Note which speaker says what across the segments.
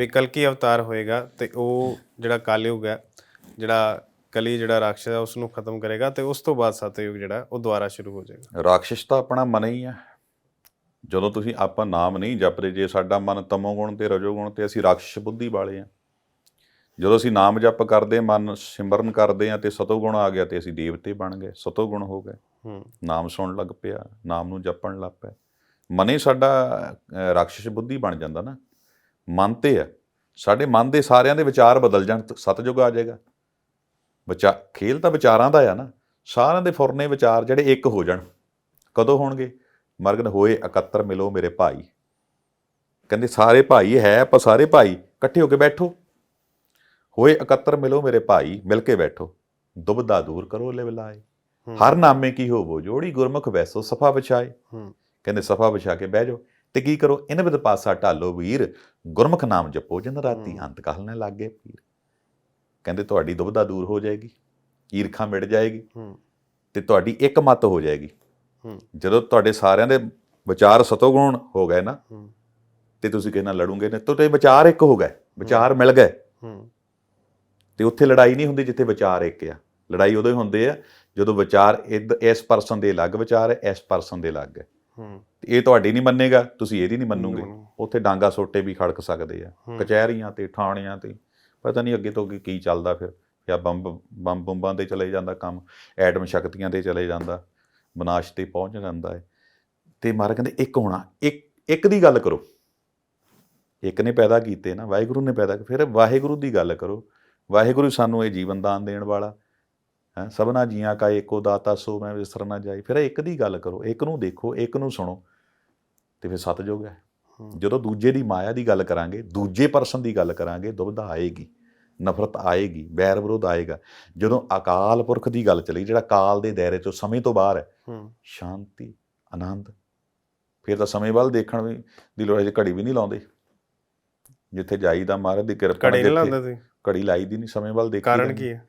Speaker 1: ਵੀ ਕਲਕੀ ਅਵਤਾਰ ਹੋਏਗਾ ਤੇ ਉਹ ਜਿਹੜਾ ਕਲਯੁਗ ਹੈ ਜਿਹੜਾ ਕਲੀ ਜਿਹੜਾ ਰਾਖਸ਼ ਹੈ ਉਸ ਨੂੰ ਖਤਮ ਕਰੇਗਾ ਤੇ ਉਸ ਤੋਂ ਬਾਅਦ ਸਤਯੁਗ ਜਿਹੜਾ ਉਹ ਦੁਬਾਰਾ ਸ਼ੁਰੂ ਹੋ ਜਾਏਗਾ।
Speaker 2: ਰਾਖਸ਼ ਤਾਂ ਆਪਣਾ ਮਨ ਹੀ ਆ ਜਦੋਂ ਤੁਸੀਂ ਆਪਾਂ ਨਾਮ ਨਹੀਂ ਜਪਦੇ ਜੇ ਸਾਡਾ ਮਨ ਤਮੋਗੁਣ ਤੇ ਰਜੋਗੁਣ ਤੇ ਅਸੀਂ ਰਾਖਸ਼ ਬੁੱਧੀ ਵਾਲੇ ਆ ਜਦੋਂ ਅਸੀਂ ਨਾਮ ਜਪ ਕਰਦੇ ਮਨ ਸਿਮਰਨ ਕਰਦੇ ਆ ਤੇ ਸਤੋਗੁਣ ਆ ਗਿਆ ਤੇ ਅਸੀਂ ਦੇਵਤੇ ਬਣ ਗਏ ਸਤੋਗੁਣ ਹੋ ਗਏ।
Speaker 1: ਹੂੰ।
Speaker 2: ਨਾਮ ਸੁਣਨ ਲੱਗ ਪਿਆ ਨਾਮ ਨੂੰ ਜਪਣ ਲੱਗ ਪਿਆ। ਮਨ ਹੀ ਸਾਡਾ ਰਾਖਸ਼ ਬੁੱਧੀ ਬਣ ਜਾਂਦਾ ਨਾ। ਮਨ ਤੇ ਆ ਸਾਡੇ ਮਨ ਦੇ ਸਾਰਿਆਂ ਦੇ ਵਿਚਾਰ ਬਦਲ ਜਾਣ ਸਤਜੁਗ ਆ ਜਾਏਗਾ। ਵਿਚਾ ਖੇਲ ਤਾਂ ਵਿਚਾਰਾਂ ਦਾ ਆ ਨਾ। ਸਾਰਿਆਂ ਦੇ ਫੁਰਨੇ ਵਿਚਾਰ ਜਿਹੜੇ ਇੱਕ ਹੋ ਜਾਣ। ਕਦੋਂ ਹੋਣਗੇ? ਮਰਗਨ ਹੋਏ ਇਕੱਤਰ ਮਿਲੋ ਮੇਰੇ ਭਾਈ। ਕਹਿੰਦੇ ਸਾਰੇ ਭਾਈ ਹੈ ਆਪਾਂ ਸਾਰੇ ਭਾਈ ਇਕੱਠੇ ਹੋ ਕੇ ਬੈਠੋ। ਹੋਏ ਇਕੱਤਰ ਮਿਲੋ ਮੇਰੇ ਭਾਈ ਮਿਲ ਕੇ ਬੈਠੋ। ਦੁਬਦਾ ਦੂਰ ਕਰੋ ਲੈ ਬਿਲਾਏ। ਹਰ ਨਾਮੇ ਕੀ ਹੋਵੋ? ਜੋੜੀ ਗੁਰਮੁਖ ਵੈਸੋ ਸਫਾ ਵਿਛਾਏ। ਕਹਿੰਦੇ ਸਫਾ ਵਿਛਾ ਕੇ ਬਹਿ ਜਾਓ। ਤੇ ਕੀ ਕਰੋ? ਇਨ ਵਿਦ ਪਾਸਾ ਢਾਲੋ ਵੀਰ। ਗੁਰਮੁਖ ਨਾਮ ਜਪੋ ਜਨ ਰਾਤੀ। ਅੰਤ ਕਹਲ ਨੇ ਲੱਗੇ ਪੀਰ ਕਹਿੰਦੇ ਤੁਹਾਡੀ ਦੁਬਦਾ ਦੂਰ ਹੋ ਜਾਏਗੀ ਈਰਖਾ ਮਿਟ ਜਾਏਗੀ ਤੇ ਤੁਹਾਡੀ ਇੱਕ ਮਤ ਹੋ ਜਾਏਗੀ। ਜਦੋਂ ਤੁਹਾਡੇ ਸਾਰਿਆਂ ਦੇ ਵਿਚਾਰ ਸਤੋਗੁਣ ਹੋ ਗਏ ਨਾ ਤੇ ਤੁਸੀਂ ਕਿਹਨਾਂ ਲੜੋਗੇ ਨੇ ਤੁਹਾਡੇ ਵਿਚਾਰ ਇੱਕ ਹੋ ਗਏ ਵਿਚਾਰ ਮਿਲ ਗਏ। ਤੇ ਉੱਥੇ ਲੜਾਈ ਨਹੀਂ ਹੁੰਦੀ ਜਿੱਥੇ ਵਿਚਾਰ ਇੱਕ ਆ। ਲੜਾਈ ਉਦੋਂ ਹੀ ਹੁੰਦੀ ਆ ਜਦੋਂ ਵਿਚਾਰ ਇਸ ਪਰਸਨ ਦੇ ਅਲੱਗ ਵਿਚਾਰ ਹੈ ਇਸ ਪਰਸਨ ਦੇ ਅਲੱਗ। ਹੈ ਤੇ ਇਹ ਤੁਹਾਡੀ ਨਹੀਂ ਮੰਨੇਗਾ ਤੁਸੀਂ ਇਹਦੀ ਨਹੀਂ ਮੰਨੋਗੇ।
Speaker 1: ਮੰਨੂ।
Speaker 2: ਉੱਥੇ ਡਾਂਗਾ ਸੋਟੇ ਵੀ ਖੜਕ ਸਕਦੇ ਆ। ਕਚਹਿਰੀਆਂ ਤੇ ਥਾਣਿਆਂ ਤੇ ਪਤਾ ਨਹੀਂ ਅੱਗੇ ਤੋਂ ਅੱਗੇ ਕੀ ਚੱਲਦਾ ਫਿਰ। ਜਾਂ ਬੰਬ ਬੰਬ ਬੰਬਾਂ ਤੇ ਚਲੇ ਜਾਂਦਾ ਕੰਮ ਐਟਮ ਸ਼ਕਤੀਆਂ ਤੇ ਚਲੇ ਜਾਂਦਾ ਵਿਨਾਸ਼ ਤੇ ਪਹੁੰਚ ਜਾਂਦਾ ਹੈ ਤੇ ਮਹਾਰਾਜ ਕਹਿੰਦੇ ਇੱਕ ਹੋਣਾ ਇੱਕ ਇੱਕ ਦੀ ਗੱਲ ਕਰੋ। ਇੱਕ ਨੇ ਪੈਦਾ ਕੀਤੇ ਨਾ ਵਾਹਿਗੁਰੂ ਨੇ ਪੈਦਾ ਫਿਰ ਵਾਹਿਗੁਰੂ ਦੀ ਗੱਲ ਕਰੋ। ਵਾਹਿਗੁਰੂ ਸਾਨੂੰ ਇਹ ਜੀਵਨ ਦਾਨ ਦੇਣ ਵਾਲਾ ਹੈ ਸਭਨਾ ਜੀਆਂ ਕਾ ਏਕੋ ਦਾਤਾ ਸੋ ਮੈਂ ਵਿਸਰ ਨਾ ਜਾਈ। ਫਿਰ ਇੱਕ ਦੀ ਗੱਲ ਕਰੋ ਇੱਕ ਨੂੰ ਦੇਖੋ ਇੱਕ ਨੂੰ ਸੁਣੋ ਤੇ ਫਿਰ ਸਤਜੁਗ ਹੈ। ਜਦੋਂ ਦੂਜੇ ਦੀ ਮਾਇਆ ਦੀ ਗੱਲ ਕਰਾਂਗੇ ਦੂਜੇ ਪਰਸਨ ਦੀ ਗੱਲ ਕਰਾਂਗੇ ਦੁਬਧਾ ਆਏਗੀ ਨਫ਼ਰਤ ਆਏਗੀ ਵੈਰ ਵਿਰੋਧ ਆਏਗਾ। ਜਦੋਂ ਅਕਾਲ ਪੁਰਖ ਦੀ ਗੱਲ ਚਲੀ ਜਿਹੜਾ ਕਾਲ ਦੇ ਦਾਇਰੇ ਤੋਂ ਸਮੇਂ ਤੋਂ ਬਾਹਰ ਹੈ ਸ਼ਾਂਤੀ ਆਨੰਦ। ਫਿਰ ਤਾਂ ਸਮੇਂ ਵੱਲ ਦੇਖਣ ਵੀ ਦੀ ਲੋੜ ਹੈ ਘੜੀ ਵੀ ਨਹੀਂ ਲਾਉਂਦੇ। ਜਿੱਥੇ ਜਾਈਦਾ ਮਹਾਰਾਜ ਦੀ ਕਿਰਪਾ
Speaker 1: ਨਹੀਂ ਲਾਉਂਦੇ ਸੀ
Speaker 2: ਘੜੀ ਲਾਈ ਦੀ ਨਹੀਂ ਸਮੇਂ ਵੱਲ ਦੇਖੀ
Speaker 1: ਕਾਰਨ ਕੀ। ਹੈ?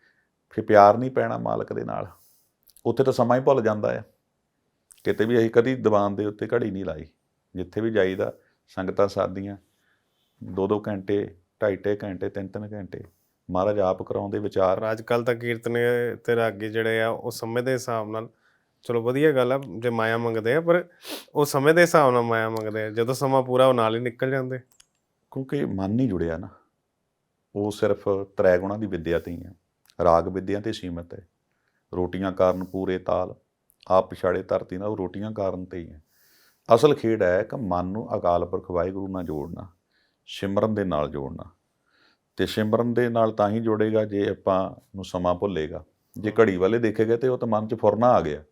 Speaker 2: ਫਿਰ ਪਿਆਰ ਨਹੀਂ ਪੈਣਾ ਮਾਲਕ ਦੇ ਨਾਲ। ਉੱਥੇ ਤਾਂ ਸਮਾਂ ਹੀ ਭੁੱਲ ਜਾਂਦਾ ਹੈ ਕਿਤੇ ਵੀ ਅਸੀਂ ਕਦੀ ਦੀਵਾਨ ਦੇ ਉੱਤੇ ਘੜੀ ਨਹੀਂ ਲਾਈ। ਜਿੱਥੇ ਵੀ ਜਾਈਦਾ ਸੰਗਤਾਂ ਸਾਦੀਆਂ ਦੋ ਦੋ ਘੰਟੇ ਢਾਈ ਢਾਈ ਘੰਟੇ ਤਿੰਨ ਤਿੰਨ ਘੰਟੇ ਮਹਾਰਾਜ ਆਪ ਕਰਾਉਂਦੇ ਵਿਚਾਰ।
Speaker 1: ਅੱਜ ਕੱਲ ਤਾਂ ਕੀਰਤਨ ਤੇ ਰਾਗੇ ਜਿਹੜੇ ਆ ਉਹ ਸਮੇਂ ਦੇ ਹਿਸਾਬ ਨਾਲ ਚਲੋ ਵਧੀਆ ਗੱਲ ਆ ਜੇ ਮਾਇਆ ਮੰਗਦੇ ਆ ਪਰ ਉਹ ਸਮੇਂ ਦੇ ਹਿਸਾਬ ਨਾਲ ਮਾਇਆ ਮੰਗਦੇ ਆ। ਜਦੋਂ ਸਮਾਂ ਪੂਰਾ ਉਹ ਨਾਲ ਹੀ ਨਿਕਲ ਜਾਂਦੇ।
Speaker 2: ਕਿਉਂਕਿ ਮਨ ਨਹੀਂ ਜੁੜਿਆ ਨਾ। ਉਹ ਸਿਰਫ ਤ੍ਰੈ ਗੁਣਾਂ ਦੀ ਵਿਦਿਆ ਤੇ ਹੀ ਹੈ ਰਾਗ ਵਿਦਿਆ ਤੇ ਸੀਮਤ ਹੈ। ਰੋਟੀਆਂ ਕਾਰਨ ਪੂਰੇ ਤਾਲ ਆਪ ਪਿਛਾੜੇ ਧਰਤੀ ਨਾਲ ਉਹ ਰੋਟੀਆਂ ਕਾਰਨ ਤੇ ਹੀ ਹੈ। ਅਸਲ ਖੇਡ ਹੈ ਕਿ ਮਨ ਨੂੰ ਅਕਾਲ ਪੁਰਖ ਵਾਹਿਗੁਰੂ ਨਾਲ ਜੋੜਨਾ ਸਿਮਰਨ ਦੇ ਨਾਲ ਜੋੜਨਾ। ਤੇ ਸਿਮਰਨ ਦੇ ਨਾਲ ਤਾਂ ਹੀ ਜੋੜੇਗਾ ਜੇ ਆਪਾਂ ਨੂੰ ਸਮਾਂ ਭੁੱਲੇਗਾ। ਜੇ ਘੜੀ ਵਾਲੇ ਦੇਖੇਗਾ ਤੇ ਉਹ ਤਾਂ ਮਨ 'ਚ ਫੁਰਨਾ ਆ ਗਿਆ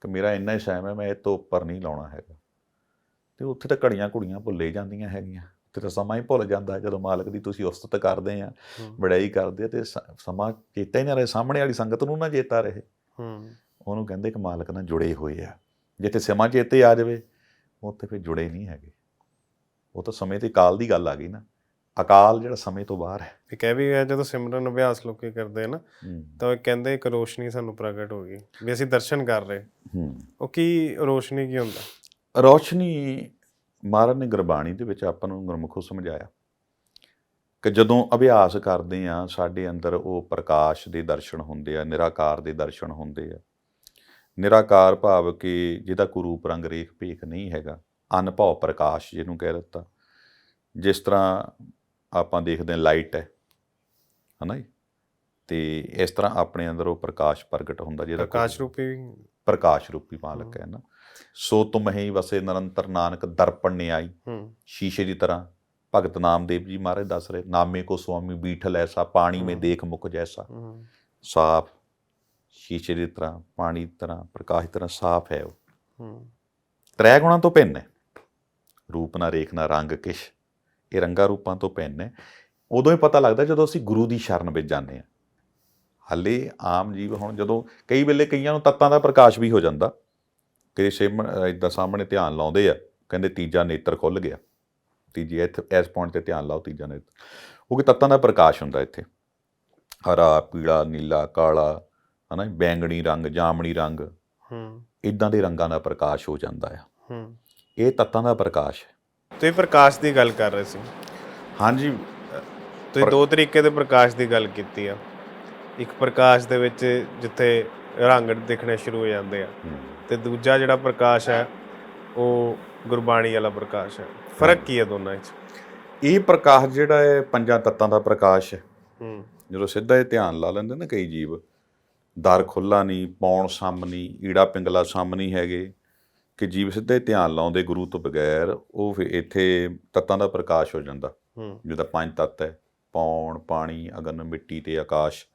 Speaker 2: ਕਿ ਮੇਰਾ ਇੰਨਾ ਹੀ ਟਾਈਮ ਹੈ ਮੈਂ ਇਹ ਤੋਂ ਉੱਪਰ ਨਹੀਂ ਲਾਉਣਾ ਹੈਗਾ। ਤੇ ਉੱਥੇ ਤਾਂ ਘੜੀਆਂ ਕੁੜੀਆਂ ਭੁੱਲੇ ਜਾਂਦੀਆਂ ਹੈਗੀਆਂ। ਤਾਂ ਸਮਾਂ ਹੀ ਭੁੱਲ ਜਾਂਦਾ ਜਦੋਂ ਮਾਲਕ ਦੀ ਤੁਸੀਂ ਉਸਤਤ ਕਰਦੇ ਆ ਬੜਾਈ ਕਰਦੇ ਤੇ ਸਮਾਂ ਚੇਤਾ ਹੀ ਨਾ ਰਹੇ ਸਾਹਮਣੇ ਵਾਲੀ ਸੰਗਤ ਨੂੰ ਨਾ ਚੇਤਾ ਰਹੇ।
Speaker 1: ਹੂੰ।
Speaker 2: ਉਹਨੂੰ ਕਹਿੰਦੇ ਕਿ ਮਾਲਕ ਨਾਲ ਜੁੜੇ ਹੋਏ ਆ। ਜਿੱਥੇ ਸਮਾਂ ਚੇਤੇ ਆ ਜਾਵੇ ਉੱਥੇ ਫਿਰ ਜੁੜੇ ਨਹੀਂ ਹੈਗੇ। ਉਹ ਤਾਂ ਸਮੇਂ ਤੇ ਕਾਲ ਦੀ ਗੱਲ ਆ ਗਈ ਨਾ। ਅਕਾਲ ਜਿਹੜਾ ਸਮੇਂ ਤੋਂ ਬਾਹਰ ਹੈ।
Speaker 1: ਇਹ ਕਹਿ ਵੀ ਗਿਆ ਜਦੋਂ ਸਿਮਰਨ ਅਭਿਆਸ ਲੋਕੀ ਕਰਦੇ ਆ ਨਾ ਤਾਂ ਕਹਿੰਦੇ ਇੱਕ ਰੋਸ਼ਨੀ ਸਾਨੂੰ ਪ੍ਰਗਟ ਹੋ ਗਈ ਵੀ ਅਸੀਂ ਦਰਸ਼ਨ ਕਰ ਰਹੇ।
Speaker 2: ਹੂੰ।
Speaker 1: ਉਹ ਕੀ ਰੋਸ਼ਨੀ ਕੀ ਹੁੰਦਾ?
Speaker 2: ਰੌਸ਼ਨੀ ਮਹਾਰਾਜ ਨੇ ਗੁਰਬਾਣੀ ਦੇ ਵਿੱਚ ਆਪਾਂ ਨੂੰ ਗੁਰਮੁਖੋ ਸਮਝਾਇਆ ਕਿ ਜਦੋਂ ਅਭਿਆਸ ਕਰਦੇ ਆ ਸਾਡੇ ਅੰਦਰ ਉਹ ਪ੍ਰਕਾਸ਼ ਦੇ ਦਰਸ਼ਨ ਹੁੰਦੇ ਆ, ਨਿਰਾਕਾਰ ਦੇ ਦਰਸ਼ਨ ਹੁੰਦੇ ਆ। ਨਿਰਾਕਾਰ ਭਾਵ ਕਿ ਜਿਹਦਾ ਕੋਈ ਰੂਪ ਰੰਗ, ਰੇਖ, ਭੇਖ ਨਹੀਂ ਹੈਗਾ ਅਨਭਉ ਪ੍ਰਕਾਸ਼ ਜਿਹਨੂੰ ਕਹਿ ਦਿੱਤਾ। ਜਿਸ ਤਰ੍ਹਾਂ ਆਪਾਂ ਦੇਖਦੇ ਹਾਂ, ਲਾਈਟ ਹੈ, ਹਨਾ ਜੀ? ਤੇ ਇਸ ਤਰ੍ਹਾਂ ਆਪਣੇ ਅੰਦਰ ਉਹ ਪ੍ਰਕਾਸ਼ ਪ੍ਰਗਟ ਹੁੰਦਾ ਜਿਹਦਾ
Speaker 1: ਪ੍ਰਕਾਸ਼ ਰੂਪੀ
Speaker 2: ਪ੍ਰਕਾਸ਼ ਰੂਪੀ ਮਾਲਕ ਹੈ। ਨਾ। ਸੋ ਤੁਮ ਹੀ ਵਸੇ ਨਿਰੰਤਰ ਨਾਨਕ ਦਰਪਣ ਨੇ ਆਈ। ਸ਼ੀਸ਼ੇ ਦੀ ਤਰ੍ਹਾਂ ਭਗਤ ਨਾਮਦੇਵ ਜੀ ਮਹਾਰਾਜ ਦੱਸ ਰਹੇ ਨਾਮੇ ਕੋ ਸੁਆਮੀ ਬੀਠਲ ਐਸਾ ਪਾਣੀ ਮੇ। ਦੇਖ ਮੁਖ ਜੈਸਾ। ਸਾਫ਼ ਸ਼ੀਸ਼ੇ ਦੀ ਤਰ੍ਹਾਂ ਪਾਣੀ ਦੀ ਤਰ੍ਹਾਂ ਪ੍ਰਕਾਸ਼ ਦੀ ਤਰ੍ਹਾਂ ਸਾਫ਼ ਹੈ ਉਹ। ਤ੍ਰੈ ਗੁਣਾਂ ਤੋਂ ਭਿੰਨ ਹੈ। ਰੂਪ ਨਾ ਰੇਖ ਨਾ ਰੰਗ ਕਿਛ ਇਹ ਰੰਗਾਂ ਰੂਪਾਂ ਤੋਂ ਭਿੰਨ ਹੈ। ਉਦੋਂ ਹੀ ਪਤਾ ਲੱਗਦਾ ਜਦੋਂ ਅਸੀਂ ਗੁਰੂ ਦੀ ਸ਼ਰਨ ਵਿੱਚ ਜਾਂਦੇ ਹਾਂ। ਹਾਲੇ ਆਮ ਜੀਵ ਹੁਣ ਜਦੋਂ ਕਈ ਵੇਲੇ ਕਈਆਂ ਨੂੰ ਤੱਤਾਂ ਦਾ ਪ੍ਰਕਾਸ਼ ਵੀ ਹੋ ਜਾਂਦਾ। ਕਿ ਸਿਮ ਇਦਾਂ ਸਾਹਮਣੇ ਧਿਆਨ ਲਾਉਂਦੇ ਆ ਕਹਿੰਦੇ ਤੀਜਾ ਨੇਤਰ ਖੁੱਲ ਗਿਆ। ਤੀਜੀ ਇੱਥੇ ਇਸ ਪੁਆਇੰਟ ਤੇ ਧਿਆਨ ਲਾਓ ਤੀਜਾ ਨੇਤਰ। ਉਹ ਕਿ ਤੱਤਾਂ ਦਾ ਪ੍ਰਕਾਸ਼ ਹੁੰਦਾ ਇੱਥੇ। ਹਰਾ ਪੀਲਾ ਨੀਲਾ ਕਾਲਾ ਹਨਾ ਬੈਂਗਣੀ ਰੰਗ ਜਾਮਣੀ ਰੰਗ
Speaker 1: ਹੂੰ।
Speaker 2: ਇਦਾਂ ਦੇ ਰੰਗਾਂ ਦਾ ਪ੍ਰਕਾਸ਼ ਹੋ ਜਾਂਦਾ ਆ।
Speaker 1: ਹੂੰ।
Speaker 2: ਇਹ ਤੱਤਾਂ ਦਾ ਪ੍ਰਕਾਸ਼ ਹੈ।
Speaker 1: ਤੇ ਪ੍ਰਕਾਸ਼ ਦੀ ਗੱਲ ਕਰ ਰਹੇ ਸੀ।
Speaker 2: ਹਾਂਜੀ।
Speaker 1: ਤੁਸੀਂ ਦੋ ਤਰੀਕੇ ਦੇ ਪ੍ਰਕਾਸ਼ ਦੀ ਗੱਲ ਕੀਤੀ ਆ। ਇੱਕ ਪ੍ਰਕਾਸ਼ ਦੇ ਵਿੱਚ ਜਿੱਥੇ ਰੰਗ ਦਿਖਣੇ ਸ਼ੁਰੂ ਹੋ ਜਾਂਦੇ ਆ। ਤੇ ਦੂਜਾ ਜਿਹੜਾ ਪ੍ਰਕਾਸ਼ ਹੈ ਉਹ ਗੁਰਬਾਣੀ ਵਾਲਾ ਪ੍ਰਕਾਸ਼ ਹੈ। ਫ਼ਰਕ ਕੀ ਹੈ ਦੋਨਾਂ ਵਿੱਚ?
Speaker 2: ਇਹ ਪ੍ਰਕਾਸ਼ ਜਿਹੜਾ ਹੈ ਪੰਜਾਂ ਤੱਤਾਂ ਦਾ ਪ੍ਰਕਾਸ਼ ਹੈ।
Speaker 1: ਹੂੰ।
Speaker 2: ਜਦੋਂ ਸਿੱਧਾ ਇਹ ਧਿਆਨ ਲਾ ਲੈਂਦੇ ਨਾ ਕਈ ਜੀਵ ਦਰ ਖੁੱਲਾ ਨਹੀਂ ਪੌਣ ਨਹੀਂ ਈੜਾ ਪਿੰਗਲਾ ਸਮ ਨਹੀਂ ਹੈਗੇ ਕਿ ਜੀਵ ਸਿੱਧਾ ਹੀ ਧਿਆਨ ਲਾਉਂਦੇ ਗੁਰੂ ਤੋਂ ਬਗੈਰ ਉਹ ਫਿਰ ਇੱਥੇ ਤੱਤਾਂ ਦਾ ਪ੍ਰਕਾਸ਼ ਹੋ ਜਾਂਦਾ।
Speaker 1: ਹੂੰ।
Speaker 2: ਜਿਹਦਾ ਪੰਜ ਤੱਤ ਹੈ ਪੌਣ ਪਾਣੀ ਅਗਨ ਮਿੱਟੀ ਤੇ ਆਕਾਸ਼।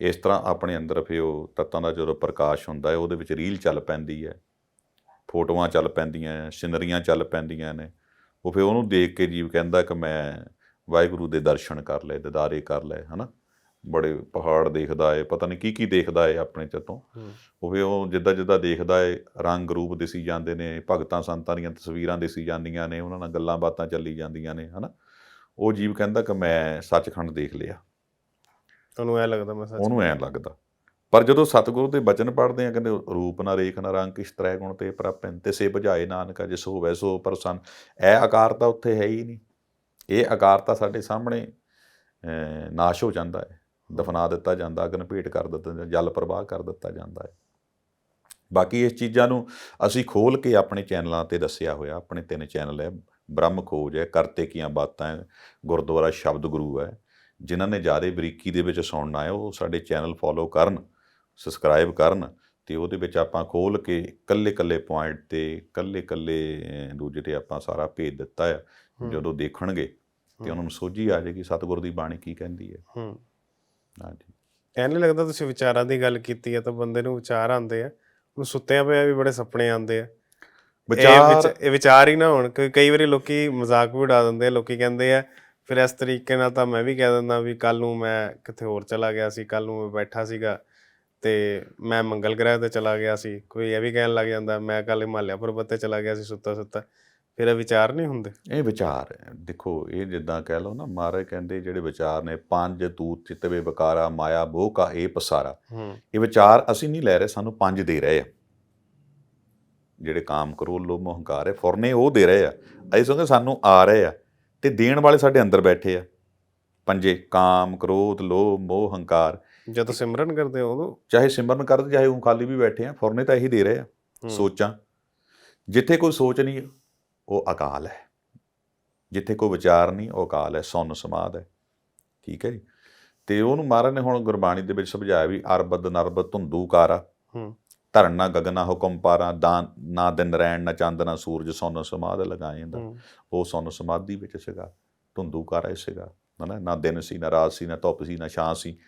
Speaker 2: ਇਸ ਤਰ੍ਹਾਂ ਆਪਣੇ ਅੰਦਰ ਫਿਰ ਉਹ ਤੱਤਾਂ ਦਾ ਜਦੋਂ ਪ੍ਰਕਾਸ਼ ਹੁੰਦਾ ਹੈ ਉਹਦੇ ਵਿੱਚ ਰੀਲ ਚੱਲ ਪੈਂਦੀ ਹੈ। ਫੋਟੋਆਂ ਚੱਲ ਪੈਂਦੀਆਂ ਸਿਨਰੀਆਂ ਚੱਲ ਪੈਂਦੀਆਂ ਨੇ। ਉਹ ਫਿਰ ਉਹਨੂੰ ਦੇਖ ਕੇ ਜੀਵ ਕਹਿੰਦਾ ਕਿ ਮੈਂ ਵਾਹਿਗੁਰੂ ਦੇ ਦਰਸ਼ਨ ਕਰ ਲਏ ਦਿਦਾਰੇ ਕਰ ਲਏ ਹਨਾ। ਬੜੇ ਪਹਾੜ ਦੇਖਦਾ ਏ ਪਤਾ ਨਹੀਂ ਕੀ ਕੀ ਦੇਖਦਾ ਏ ਆਪਣੇ ਚਤੋਂ ਉਹ ਫਿਰ ਉਹ ਜਿੱਦਾਂ ਜਿੱਦਾਂ ਦੇਖਦਾ ਏ ਰੰਗ ਰੂਪ ਦਿਸੀ ਜਾਂਦੇ ਨੇ ਭਗਤਾਂ ਸੰਤਾਂ ਦੀਆਂ ਤਸਵੀਰਾਂ ਦਿਸੀ ਜਾਂਦੀਆਂ ਨੇ ਉਹਨਾਂ ਨਾਲ ਗੱਲਾਂ ਬਾਤਾਂ ਚੱਲੀ ਜਾਂਦੀਆਂ ਨੇ ਹਨਾ। ਉਹ ਜੀਵ ਕਹਿੰਦਾ ਕਿ ਮੈਂ ਸੱਚਖੰਡ ਦੇਖ ਲਿਆ।
Speaker 1: ਤੁਹਾਨੂੰ ਇਹ ਲੱਗਦਾ ਮੈਂ ਸੱਚ
Speaker 2: ਉਹਨੂੰ ਐਂ ਲੱਗਦਾ। ਪਰ ਜਦੋਂ ਸਤਿਗੁਰੂ ਦੇ ਬਚਨ ਪੜ੍ਹਦੇ ਆ ਕਹਿੰਦੇ ਰੂਪ ਨਾ ਰੇਖ ਨਾ ਰੰਗ ਕਿਸ ਤਰ੍ਹਾਂ ਗੁਣ ਤੇ ਪ੍ਰਪਨ ਤੇ ਸੇ ਬੁਝਾਏ ਨਾਨਕਾ ਜਿਸ ਹੋਵੇ ਸੋ ਪ੍ਰਸੰਨ। ਇਹ ਆਕਾਰ ਤਾਂ ਉੱਥੇ ਹੈ ਹੀ ਨਹੀਂ। ਇਹ ਆਕਾਰ ਤਾਂ ਸਾਡੇ ਸਾਹਮਣੇ ਨਾਸ਼ ਹੋ ਜਾਂਦਾ ਹੈ। ਦਫਨਾ ਦਿੱਤਾ ਜਾਂਦਾ ਅਗਨ ਭੇਟ ਕਰ ਦਿੱਤਾ ਜਾਂਦਾ ਜਲ ਪ੍ਰਵਾਹ ਕਰ ਦਿੱਤਾ ਜਾਂਦਾ ਹੈ। ਬਾਕੀ ਇਸ ਚੀਜ਼ਾਂ ਨੂੰ ਅਸੀਂ ਖੋਲ ਕੇ ਆਪਣੇ ਚੈਨਲਾਂ ਤੇ ਦੱਸਿਆ ਹੋਇਆ ਆਪਣੇ ਤਿੰਨ ਚੈਨਲ ਹੈ। ਬ੍ਰਹਮ ਖੋਜ ਹੈ ਕਰਤੇ ਕੀਆਂ ਬਾਤਾਂ ਹੈ ਗੁਰਦੁਆਰਾ ਸ਼ਬਦ ਗੁਰੂ ਹੈ। ਜਿਨ੍ਹਾਂ ਨੇ ਜ਼ਿਆਦਾ ਬਰੀਕੀ ਦੇ ਵਿੱਚ ਸੁਣਨਾ ਹੈ ਉਹ ਸਾਡੇ ਚੈਨਲ ਫੋਲੋ ਕਰਨ ਸਬਸਕ੍ਰਾਈਬ ਕਰਨ ਤੇ ਉਹਦੇ ਵਿੱਚ ਆਪਾਂ ਖੋਲ ਕੇ ਕੱਲੇ ਕੱਲੇ ਪੁਆਇੰਟ ਤੇ ਕੱਲੇ ਕੱਲੇ ਦੂਜੇ ਤੇ ਆਪਾਂ ਸਾਰਾ ਭੇਜ ਦਿੱਤਾ ਹੈ। ਜਦੋਂ ਦੇਖਣਗੇ ਤੇ ਉਹਨਾਂ ਨੂੰ ਸੋਝੀ ਆ ਜਾਏਗੀ ਸਤਿਗੁਰ ਦੀ ਬਾਣੀ ਕੀ ਕਹਿੰਦੀ ਹੈ।
Speaker 1: ਹੂੰ।
Speaker 2: ਹਾਂਜੀ।
Speaker 1: ਐਂ ਨਹੀਂ ਲੱਗਦਾ ਤੁਸੀਂ ਵਿਚਾਰਾਂ ਦੀ ਗੱਲ ਕੀਤੀ ਹੈ ਤਾਂ ਬੰਦੇ ਨੂੰ ਵਿਚਾਰ ਆਉਂਦੇ ਆ ਉਹਨੂੰ ਸੁੱਤਿਆਂ ਪਿਆ ਵੀ ਬੜੇ ਸੁਪਨੇ ਆਉਂਦੇ ਆ।
Speaker 2: ਵਿਚਾਰ
Speaker 1: ਵਿਚ- ਇਹ ਵਿਚਾਰ ਹੀ ਨਾ ਹੋਣ ਕਿ ਕਈ ਵਾਰੀ ਲੋਕੀ ਮਜ਼ਾਕ ਵੀ ਉਡਾ ਦਿੰਦੇ ਆ ਲੋਕੀ ਕਹਿੰਦੇ ਆ ਫਿਰ ਇਸ ਤਰੀਕੇ ਨਾਲ ਤਾਂ ਮੈਂ ਵੀ ਕਹਿ ਦਿੰਦਾ ਵੀ ਕੱਲ ਨੂੰ ਮੈਂ ਕਿਤੇ ਹੋਰ ਚਲਾ ਗਿਆ ਸੀ ਕੱਲ ਨੂੰ ਮੈਂ ਬੈਠਾ ਸੀਗਾ ਤੇ ਮੈਂ ਮੰਗਲ ਗ੍ਰਹਿ ਤੇ ਚਲਾ ਗਿਆ ਸੀ। ਕੋਈ ਇਹ ਵੀ ਕਹਿਣ ਲੱਗ ਜਾਂਦਾ ਮੈਂ ਕੱਲ ਹਿਮਾਲਿਆ ਪਰਬਤ ਤੇ ਚਲਾ ਗਿਆ ਸੀ ਸੁੱਤਾ ਸੁੱਤਾ ਫਿਰ ਇਹ ਵਿਚਾਰ ਨਹੀਂ ਹੁੰਦੇ?
Speaker 2: ਇਹ ਵਿਚਾਰ ਹੈ। ਦੇਖੋ ਇਹ ਜਿੱਦਾਂ ਕਹਿ ਲਓ ਨਾ ਮਹਾਰਾਜ ਕਹਿੰਦੇ ਜਿਹੜੇ ਵਿਚਾਰ ਨੇ ਪੰਜ ਤੂਤ ਚਿਤਵੇ ਵਿਕਾਰਾ ਮਾਇਆ ਮੋਹ ਕਾ ਇਹ ਪਸਾਰਾ। ਇਹ ਵਿਚਾਰ ਅਸੀਂ ਨਹੀਂ ਲੈ ਰਹੇ ਸਾਨੂੰ ਪੰਜ ਦੇ ਰਹੇ ਆ। ਜਿਹੜੇ ਕਾਮ ਕਰੋਧ ਲੋਭ ਮੋਹ ਹੰਕਾਰ ਹੈ ਫੁਰਨੇ ਉਹ ਦੇ ਰਹੇ ਆ। ਅਸੀਂ ਸਮਝਦੇ ਸਾਨੂੰ ਆ ਰਹੇ ਆ। ਤੇ ਦੇਣ ਵਾਲੇ ਸਾਡੇ ਅੰਦਰ ਬੈਠੇ ਆ। ਪੰਜੇ ਕਾਮ ਕ੍ਰੋਧ ਲੋਭ ਮੋਹ ਹੰਕਾਰ।
Speaker 1: ਜਦੋਂ ਸਿਮਰਨ ਕਰਦੇ ਹੋ ਉਦੋਂ।
Speaker 2: ਚਾਹੇ ਸਿਮਰਨ ਕਰਦੇ ਚਾਹੇ ਉਹ ਖਾਲੀ ਵੀ ਬੈਠੇ ਆ ਫੁਰਨੇ ਤਾਂ ਇਹੀ ਦੇ ਰਹੇ ਆ ਸੋਚਾਂ। ਜਿੱਥੇ ਕੋਈ ਸੋਚ ਨਹੀਂ ਉਹ ਅਕਾਲ ਹੈ। ਜਿੱਥੇ ਕੋਈ ਵਿਚਾਰ ਨਹੀਂ ਉਹ ਅਕਾਲ ਹੈ ਸੁੰਨ ਸਮਾਦ ਹੈ। ਠੀਕ ਹੈ ਜੀ। ਤੇ ਉਹਨੂੰ ਮਹਾਰਾਜ ਨੇ ਹੁਣ ਗੁਰਬਾਣੀ ਦੇ ਵਿੱਚ ਸਮਝਾਇਆ ਵੀ ਅਰਬਦ ਨਰਬਦ ਧੁੰਦੂ ਕਾਰਾ।
Speaker 1: ਹੂੰ।
Speaker 2: ਧਰਨ ਨਾ ਗਗਨਾ ਹੁਕਮ ਪਾਰਾ ਦਾਨ ਨਾ ਦਿਨ ਰੈਣ ਨਾ ਚੰਦ ਨਾ ਸੂਰਜ ਸੁੰਨ ਸਮਾਦ ਜਾਂਦਾ। ਉਹ ਸੁੰਨ ਸਮਾਧੀ ਵਿੱਚ ਸੀਗਾ ਧੁੰਦੂ ਕਾਰਾ ਹੀ ਸੀਗਾ ਹਨਾ? ਨਾ ਦਿਨ ਸੀ ਨਾ ਰਾਤ ਸੀ ਨਾ ਧੁੱਪ ਸੀ ਨਾ ਛਾਂ ਸੀ।